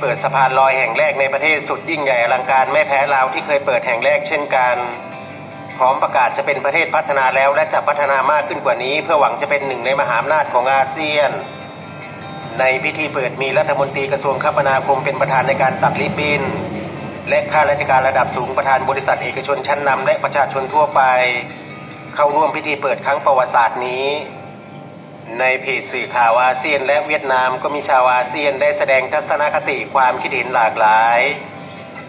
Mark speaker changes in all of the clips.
Speaker 1: เปิดสะพานลอยแห่งแรกในประเทศสุดยิ่งใหญ่อลังการไม่แพ้ลาวที่เคยเปิดแห่งแรกเช่นกันพร้อมประกาศจะเป็นประเทศพัฒนาแล้วและจะพัฒนามากขึ้นกว่านี้ เพื่อหวังจะเป็นหนึ่งในมหาอำนาจของอาเซียน ในพิธีเปิดมีรัฐมนตรีกระทรวงคมนาคมเป็นประธานในการตัดริบบิน และข้าราชการระดับสูงประธานบริษัทเอกชนชั้นนำและประชาชนทั่วไป เข้าร่วมพิธีเปิดครั้งประวัติศาสตร์นี้ ในเพจสื่อข่าวอาเซียน และเวียดนามก็มีชาวอาเซียนได้แสดงทัศนคติความคิดเห็นหลากหลาย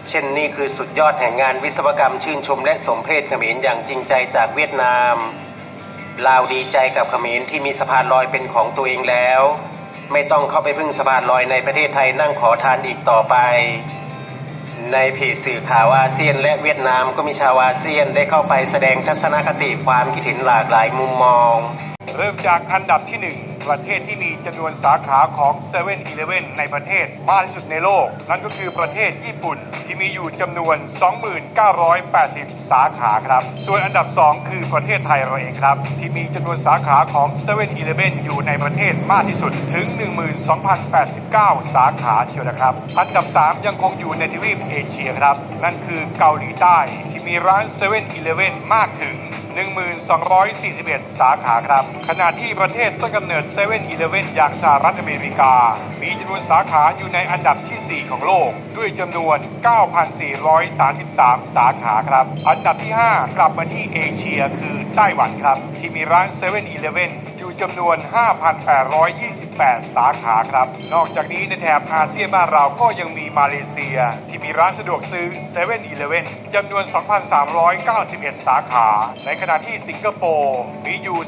Speaker 1: เช่นนี่คือสุดยอดแห่งงานวิศวกรรมชื่นชมและสมเพศเขมรอย่างจริงใจจากเวียดนามลาวดีใจกับเขมรที่มีสะพานลอยเป็นของตัวเองแล้ว ไม่ต้องเข้าไปพึ่งสะพานลอยในประเทศไทยนั่งขอทานอีกต่อไป ในเพจสื่อข่าวอาเซียน และเวียดนามก็มีชาวอาเซียนได้เข้าไปแสดงทัศนคติความคิดเห็นหลากหลายมุมมอง
Speaker 2: เริ่มจากอันดับที่ 1 ประเทศที่มีจำนวนสาขาของ7 e เ e ่ e อในประเทศมากที่สุดในโลก นั่นก็คือประเทศญี่ปุ่นที่มีอยู่จำนวน 2980 สาขาครับ ส่วนอันดับ 2 คือประเทศไทยเราเองครับ ที่มีจำนวนสาขาของ7 e เ e ่ e อยู่ในประเทศมากที่สุดถึง 12,089 สาขาเชียวนะครับ อันดับ 3 ยังคงอยู่ในทวีปเอเชียครับ นั่นคือเกาหลีใต้ที่มีร้าน7 e เ e ่ e มากถึง 1,241 สาขาครับ ขณะที่ประเทศต้นกำเนิด7 e เ e ่ e อย่างสหรัฐอเมริกา มีจำนวนสาขาอยู่ในอันดับที่ 4 ของโลก ด้วยจำนวน 9,433 สาขาครับ อันดับที่ 5 กลับมาที่เอเชียคือไต้หวันครับ ที่มีร้าน7 e เ e ่ e อ ยู่จำนวน 5,828 สาขาครับ นอกจากนี้ในแถบอาเซียนบ้านเราก็ยังมีมาเลเซีย ที่มีร้านสะดวกซื้อ7 e เ e ่ e จำนวน 2,391 สาขา ในขณะที่สิงคโปร์มีอยู่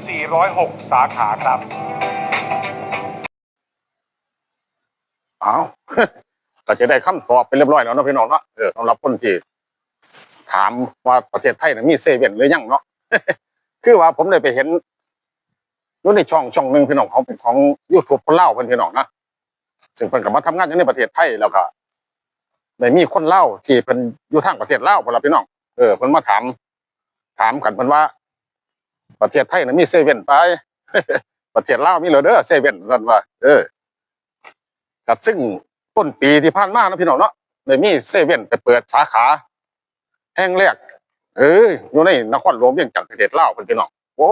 Speaker 2: 406 สาขาครับ
Speaker 3: เอาก็จะได้คำตอบไปเรียบร้อยแล้วเนาะพี่น้องเนาะเออสำหรับคนที่ถามว่าประเทศไทยน่ะมีเซเว่นหรือยังเนาะ คือว่าผมได้ไปเห็น อยู่ในช่องช่องหนึ่งพี่น้องเขาเป็นของยูทูบคนเล่าเพิ่นพี่น้องนะซึ่งเพิ่นก็มาทำงานอยู่ในประเทศไทยแล้วก็ได้มีคนเล่าที่เพิ่นอยู่ทางประเทศลาวพุ่นล่ะพี่น้องเออเพิ่นมาถาม ถามกันเพิ่นว่า ประเทศไทยนะมีเซเว่นไป ประเทศเล่ามีเหรอเด้อเซเว่นนั่นว่า เออกับซึ่งต้นปีที่ผ่านมานะพี่น้องเนาะได้มีเซเว่นไปเปิดสาขา แห่งแรกเอออยู่ในนครหลวงเวียงจันทร์ประเทศเล่าเพิ่นพี่น้องโอ้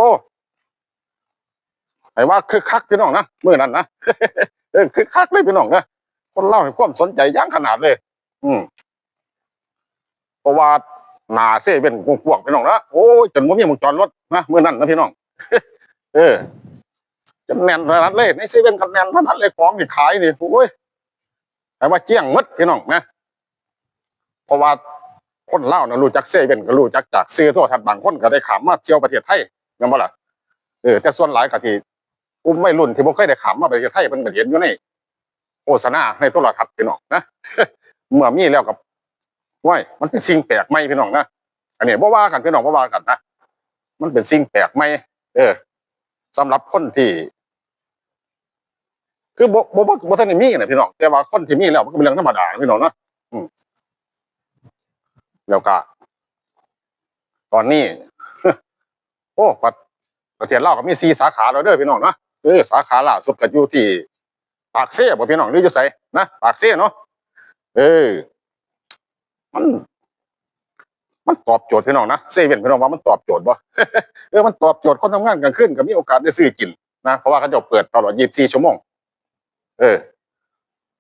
Speaker 3: ไอ้ว่าคือคักพี่น้องนะเมื่อนั้นนะเออคือคักเลยพี่น้องนะคนเล่าให้ความสนใจยังขนาดเลย อืมเพราะว่าหนาเซเว่นกว้างๆพี่น้องนะโอ้ยจนว่ามีมึงจอดรถนะเมื่อนั้นนะพี่น้อง เออจะแน่นขนาดเลยในเซเว่นกันแน่นขนาดเลยของที่ขายนี่โอ้ยแต่ว่าเจี้ยงมดพี่น้องนะเพราะว่าคนเล่านะรู้จักเซเว่นก็รู้จักจากซื้อโทรทัศน์บางคนก็ได้ขามมาเที่ยวประเทศไทยยังบ่ล่ะเออแต่ส่วนหลายก็ที่ กลุ่มไม่รุ่นที่บ่เคยได้ขามมาประเทศไทยมันก็เห็นอยู่ในโฆษณาในโทรทัศน์พี่น้องนะเมื่อมีแล้วกับว้ยมันเป็นสิ่งแปลกใหม่พี่น้องนะอันนี้บ่ว่ากันพี่น้องบ่ว่ากันนะมันเป็นสิ่งแปลกใหม่เออสำหรับคนที่ คือบ่บ่บ่บ่ทันได้มีนะพี่น้องแต่ว่าคนที่มีแล้วมันก็เป็นเรื่องธรรมดาพี่น้องนะอืมแล้วก็ตอนนี้ โอ้ประเทศลาวก็มี4สาขาแล้วเด้อพี่น้องนะ เออสาขาล่าสุดก็อยู่ที่ปากเซ่บ่พี่น้องหรืออยู่นะปากเซ่เนาะเออ มันมันตอบโจทย์พี่น้องนะเซเว่นพี่น้องว่ามันตอบโจทย์บ่เออมันตอบโจทย์คนทำงานกลางคืนก็มีโอกาสได้ซื้อกินนะเพราะว่าเขาจะเปิดตลอด 24 ชั่วโมง เออ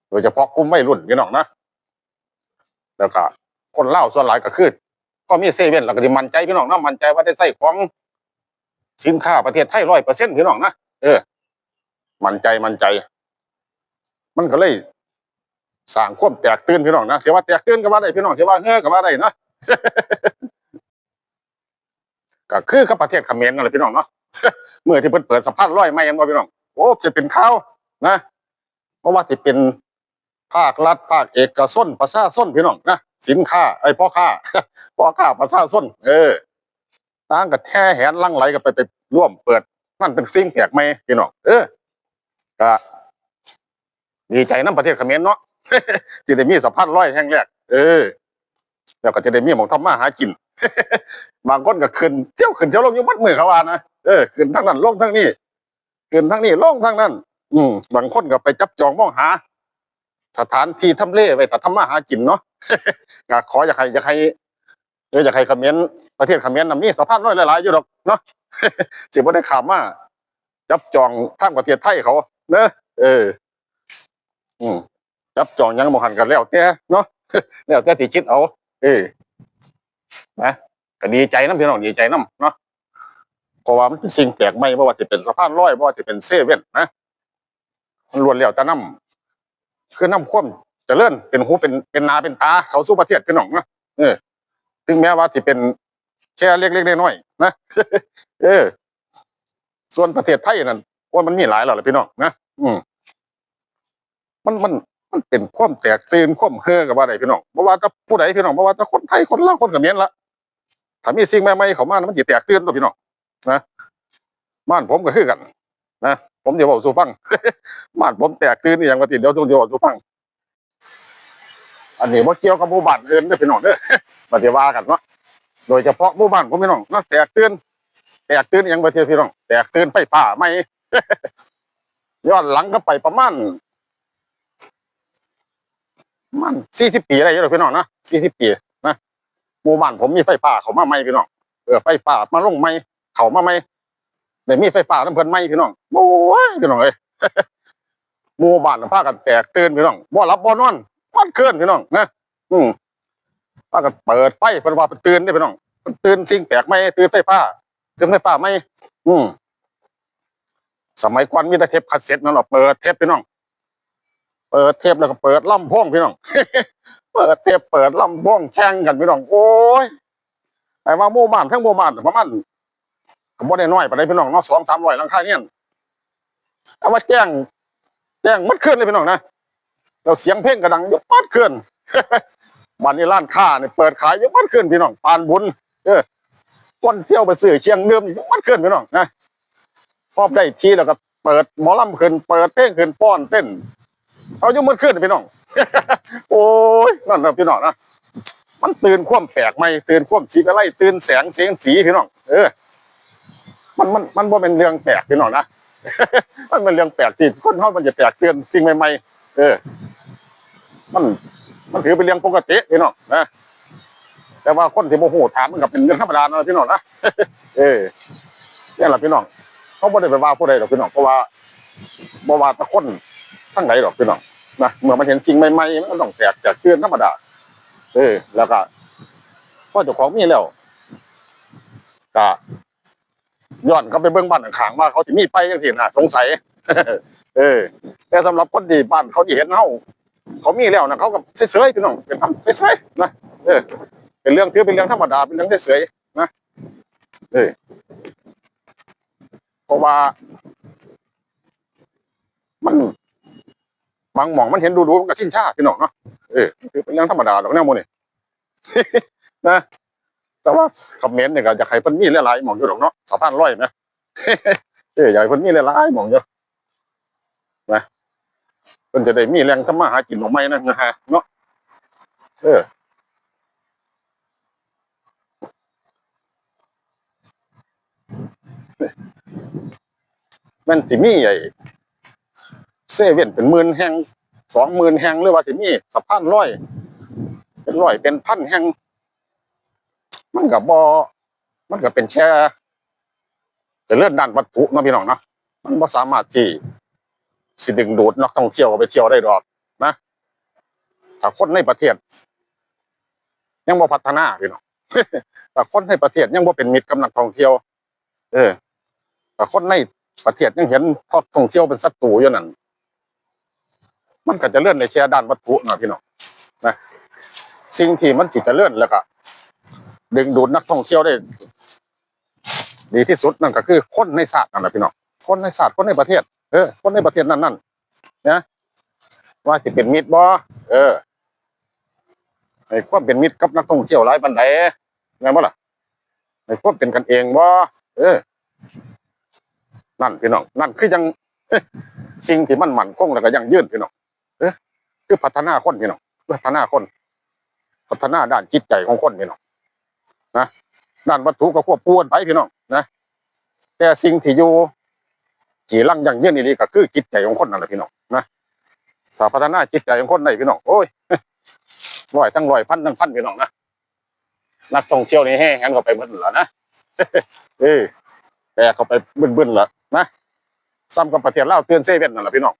Speaker 3: โดยเฉพาะกลุ่มวัยรุ่นพี่น้องนะแล้วก็คนเล่าส่วนหลายก็คือพอมีเซเว่นเราก็จะมั่นใจพี่น้องนะมั่นใจว่าได้ใส่ของสินค้าประเทศไทยร้อยเปอร์เซ็นต์พี่น้องนะเออ มั่นใจมั่นใจ มันก็เลยสร้างความแตกตื่นพี่น้องนะเสียว่าแตกตื่นก็ว่าได้พี่น้องเสียว่าเฮ้อก็ว่าได้นะก็คือกับประเทศเขมรนั่นแหละพี่น้องเนาะเมื่อที่เพิ่นเปิดสะพานลอยไม่ยังบ่พี่น้องโอ้จะเป็นข่าวนะเพราะว่าที่เป็นภาครัฐภาคเอกชนประชาชนพี่น้องนะสินค้าไอ้พ่อค้าพ่อค้าประชาชนเออต่างกับแท้แหนลังไหลกันไปไปร่วมเปิดนั่นเป็นสิ่งแปลกใหม่พี่น้องเออ ก็ดีใจน้ำประเทศเขมรเนาะที่ได้มีสะพานลอยแห่งแรก เออ แล้วก็จะได้มีหมองทำมาหากิน บางคนก็ขึ้นเที่ยวขึ้นเที่ยวลงอยู่มัดมือเขาว่านะ เออขึ้นทั้งนั้นลงทั้งนี้ขึ้นทั้งนี้ลงทั้งนั้น อืมบางคนก็ไปจับจองมองหา สถานที่ทำเลไว้แต่ทำมาหากินเนาะก็ขออยากให้อยากให้เอออยากให้เขมรประเทศเขมรน่ะมีสะพานน้อยหลายๆอยู่ดอกเนาะสิบ่ได้ข่าวมาจับจองทางประเทศไทยเขา เนอะเออ อืมจับจองยังบ่หันกันแล้วแต่เนาะแล้วแต่ที่คิดเอา เออนะก็ดีใจน้ำพี่น้องดีใจน้ำเนาะเพราะว่ามันเป็นสิ่งแปลกใหม่บ่ว่าจะเป็นสะพานลอยบ่ว่าจะเป็นเซเว่นนะมันล้วนแล้วแต่น้ำคือน้ำคว่ำจะเลื่อนเป็นหูเป็นเป็นนาเป็นตาเขาสู้ประเทศพี่น้องนะเออถึงแม้ว่าจะเป็นแค่เล็กๆน้อยๆนะเออ ส่วนประเทศไทยนั่นว่ามันมีหลายแล้วล่ะพี่น้องนะ อืมมันมันมันเป็นความแตกตื่นความเฮือกับว่าใดพี่น้องบ่ว่าแตะผู้ใดพี่น้องบ่ว่าแตะคนไทยคนลาวคนเขมรละถ้ามีสิ่งใหม่ๆเข้ามามันสิแตกตื่นตัวพี่น้องนะบ้านผมก็คือกัน นะผมจะบอกสู่ฟังบ้านผมแตกตื่นอย่างว่าติเดี๋ยวต้องจะบอกสู่ฟัง อันนี้บ่เกี่ยวกับหมู่บ้านอื่นเด้พี่น้องเด้อปฏิว่ากันเนาะโดยเฉพาะหมู่บ้านผมพี่น้องเนาะแตกตื่นแตกตื่นอย่างว่าติพี่น้องแตกตื่นไฟฟ้าใหม่ ย้อนหลังก็ไปประมาณมันสี่สิบปีอะไรอยู่หรอกพี่น้องนะสี่สิบปีนะหมู่บ้านผมมีไฟฟ้าเขามาใหม่พี่น้องเออไฟฟ้ามาลงใหม่เขามาใหม่เดี๋ยวมีไฟฟ้าน้ำเพิ่นใหม่พี่น้องโอ้ยพี่น้องเอ้ยหมู่บ้านพากันแตกตื่นพี่น้องบ่หลับบ่นอนมันเคลื่อนพี่น้องนะอืมพากันเปิดไฟเพิ่นว่าเพิ่นตื่นเด้พี่น้องเตื่นสิ่งแปลกใหม่ตื่นไฟฟ้าตื่นไฟฟ้าใหม่อืม สมัยก่อนมีแต่เทปคาสเซ็ตนั่นหรอเปิดเทปพี่น้อง เปิดเทปแล้วก็เปิดล่ำพ่วงพี่น้อง เปิดเทปเปิดล่ำพ่วงแข่งกันพี่น้อง โอ้ยไอ้ว่าหมู่บ้านทั้งหมู่บ้านประมาณก็บ่ได้น้อยไปานใดพี่น้องเนาะสองสามร้อยหลังคาเนี่ยเอาว่าแจ้ง แจ้งมัดขึ้นเลยพี่น้องนะแล้วเสียงเพลงกระดังยกมัดขึ้นบ้านนี้ร้านค้าเนี่ยเปิดขายยกมัดขึ้นพี่น้องปานบุญเออคนเที่ยวไปซื้อเชียงเดิมยกมัดขึ้นพี่น้องนะ พอได้ทีแล้วก็เปิดหมอลำขึ้นเปิดเพลงขึ้นป้อนเต้นเอายู่มืดขึ้นพี่น้อง โอ้ยนั่นนะพี่น้องนะมันตื่นควมแปลกใหม่ตื่นควมสีอะไรตื่นแสงเสียงสีพี่น้องเออ มันมันมันบ่าเป็นเรื่องแปลกพี่น้องนะมันเป็นเรื่องแปลกที่คนเขามันจะแปลกเตือนสิ่งใหม่ๆเออ มันมันถือเป็นเรื่องปกติพี่น้องนะแต่ว่าคนที่โมโหถามมันก็เป็นเรื่องธรรมดานะพี่น้องนะเออนี่แหละพี่น้อง เขาไม่ได้ไปว่าผู้ใดหรอกพี่น้องเพราะว่าบ่ว่าตะคนทั้งไหนหรอกพี่น้องนะเมื่อมันเห็นสิ่งใหม่ๆมันก็ต้องแตกจากเตือนธรรมดาเออแล้วก็พ่อเจ้าของมีแล้วก็ย้อนก็ไปเบื้องบ้านขางว่าเขาจะมีไปยังสินะสงสัย เออ แต่สำหรับคนที่บ้านเขาที่เห็นเขาเขามีแล้วนะเขาก็เฉยๆพี่น้องเป็นทำเฉยๆนะเออ เป็นเรื่องถือเป็นเรื่องธรรมดาเป็นเรื่องเฉยๆนะเออ ราะว่า มันบางหม่องมันเห็นดูดูมันก็ชินชาพี่น้องเนาะเออคือเป็นเรื่องธรรมดาดอกแนวโมนี่นะแต่ว่าคอมเมนต์เนี่ยก็อยากให้เพิ่นมีหลายๆหม่องอยู่ดอกเนาะสะพานร้อยนะเอออยากให้เพิ่นมีหลายๆหม่องอยู่นะเพิ่นจะได้มีแรงทำมาหากินของใหม่นะนะฮะเนาะเออ มันสิมีไอ้เซเว่นเป็นหมื่นแห่งสองหมื่นแห่งหรือว่าสิมีสะพานร้อย เป็นร้อยเป็นพันแห่งมันกับบอมันก็เป็นแค่จะเลื่อนด้านวัตถุนะพี่น้องเนาะมันบ่สามารถที่สิดึงดูดนักท่องเที่ยวไปเที่ยวได้ดอกนะถ้าคนในประเทศ ยังบ่พัฒนาพี่น้องถ้าคนในประเทศยังบ่เป็นมิตรกับนักท่องเที่ยว เออแต่คนใน ประเทศยังเห็นพอท่องเที่ยวเป็นศัตรูอยู่นั่นมันก็จะเลื่อนในแค่ด้านวัตถุเนาะพี่น้องนะสิ่งที่มันสิจะเลื่อนแล้วก็ดึงดูดนักท่องเที่ยวได้ ดีที่สุดนั่นก็คือคนในศาสตร์นั่นแหละพี่น้องคนในศาสตร์คนในประเทศ เออ คนในประเทศนั่นนั่นนะว่าจะเป็นมิตรบ่เออไอ้ความเป็นมิตรกับนักท่องเที่ยวหลายบันไดไงบ่ล่ะไอ้ความเป็นกันเองบ่เออ นั่นพี่น้อง นั่นคือยังสิ่งที่มันมั่นคงแล้วก็ยังยืนพี่น้องเออคือพัฒนาคนพี่น้องพัฒนาคน พัฒนาด้านจิตใจของคนพี่น้องนะด้านวัตถุก็ควบคู่กันไปพี่น้องนะแต่สิ่งที่อยู่ที่ลังยังยืนนี่ก็คือจิตใจของคนนั่นแหละพี่น้องนะสาพัฒนาจิตใจของคนได้พี่น้องโอ้ยร้อยทั้งร้อยพันทั้งพันพี่น้องนะนักท่องเที่ยวนี่แห้งกันก็ไปหมดแล้วนะเออแต่เขาไปบึ้นๆแล้ว นะซ้ำกับประเทศลาวเตือนเซเว่นนั่นแหละพี่น้อง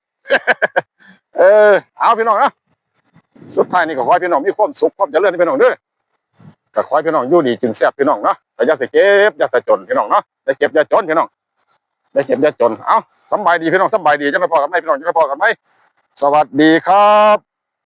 Speaker 3: เออ เอาพี่น้องนะสุดท้ายนี่ก็ขอให้พี่น้องมีความสุขความเจริญพี่น้องเด้อก็ขอให้พี่น้องอยู่ดีกินแซ่บพี่น้องเนาะแต่อย่าสิเก็บอย่าสิจนพี่น้องเนาะได้เก็บอย่าจนพี่น้องได้เก็บอย่าจน เอาสบายดีพี่น้องสบายดีจังไดพอกันไหมพี่น้องจังไดพอกันไหมสวัสดีครับ